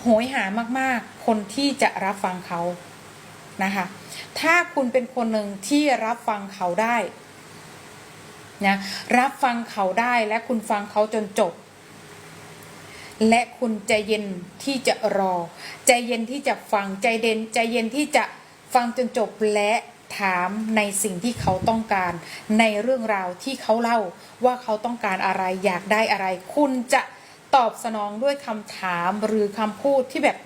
โหยหามากๆ คนที่จะรับฟังเขานะคะ ถ้าคุณเป็นคนหนึ่งที่รับฟังเขาได้นะรับฟังเขาได้และคุณฟังเขาจนจบ และคุณใจเย็นที่จะรอ ใจเย็นที่จะฟังใจเด่นใจเย็นที่จะฟังจนจบและถามในสิ่งที่เขาต้องการ ในเรื่องราวที่เขาเล่าว่าเขาต้องการอะไรอยากได้อะไร คุณจะ ตอบสนองด้วยคำถามหรือคำพูดที่แบบ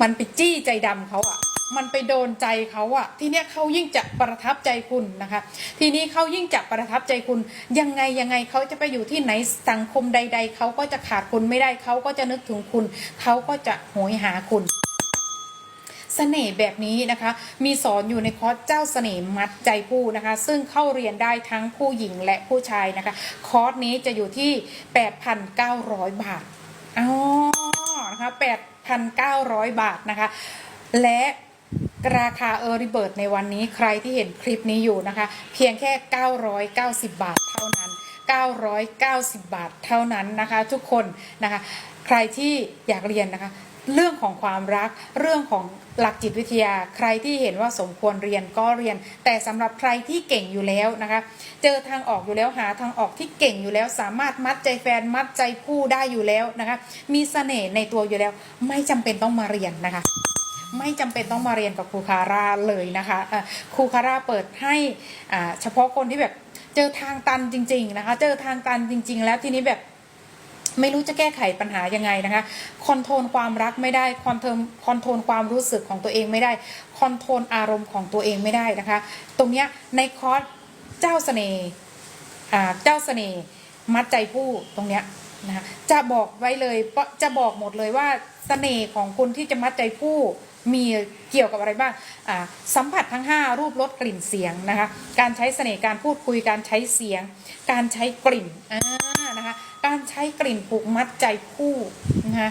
มันไปจี้ใจดำเขาอะ่ะมันไปโดนใจเขาอะ่ะทีเนี้ยเขายิ่งจะประทับใจคุณนะคะ ทีนี้เขายิ่งจะประทับใจคุณ ยังไงยังไงเขาจะไปอยู่ที่ไหนสังคมใด ๆเขาก็จะขาดคุณไม่ได้เขาก็จะนึกถึงคุณ เขาก็จะโหยหาคุณ สน่ห์แบบนี้นะคะ มีสอนอยู่ในคอร์สเจ้าเสน่ห์มัดใจผู้นะคะ ซึ่งเข้าเรียนได้ทั้งผู้หญิงและผู้ชายนะคะ คอร์สนี้จะอยู่ที่ 8,900 บาทอ๋อนะคะ8,900 บาทนะคะ และราคาเออริเบิร์ตในวันนี้ใครที่เห็นคลิปนี้อยู่นะคะ เพียงแค่ 990 บาทเท่านั้น 990 บาทเท่านั้นนะคะทุกคนนะคะใครที่อยากเรียนนะคะเรื่องของความรักเรื่องของหลักจิตวิทยา ใครที่เห็นว่าสมควรเรียนก็เรียน แต่สำหรับใครที่เก่งอยู่แล้วนะคะ เจอทางออกอยู่แล้วหาทางออกที่เก่งอยู่แล้ว สามารถมัดใจแฟนมัดใจผู้ได้อยู่แล้วนะคะ มีเสน่ห์ในตัวอยู่แล้ว ไม่จำเป็นต้องมาเรียนนะคะ ไม่จำเป็นต้องมาเรียนกับครูคาร่าเลยนะคะครูคาร่าเปิดให้เฉพาะคนที่แบบ เจอทางตันจริง ๆนะคะ เจอทางตันจริง ๆ แล้วทีนี้แบบไม่รู้จะแก้ไขปัญหายังไงนะคะคอนโทรลความรักไม่ได้คอนเทมคอนโทรลความรู้สึกของตัวเองไม่ได้คอนโทรลอารมณ์ของตัวเองไม่ได้นะคะ ตรงเนี้ยในคอร์สเจ้าเสน่ห์เจ้าเสน่ห์มัดใจผู้ตรงเนี้ย นะคะจะบอกไว้เลยจะบอกหมดเลยว่าเสน่ห์ของคุณที่จะมัดใจผู้มีเกี่ยวกับอะไรบ้างสัมผัสทั้ง 5 รูปรสกลิ่นเสียงนะคะการใช้เสน่ห์การพูดคุยการใช้เสียง การใช้กลิ่นนะคะการใช้กลิ่นผูกมัดใจผู้นะคะ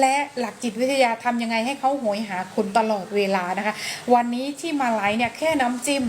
และหลักจิตวิทยาทำยังไงให้เขาโหยหาคุณตลอดเวลานะคะ วันนี้ที่มาไลฟ์เนี่ยแค่น้ำจิ้ม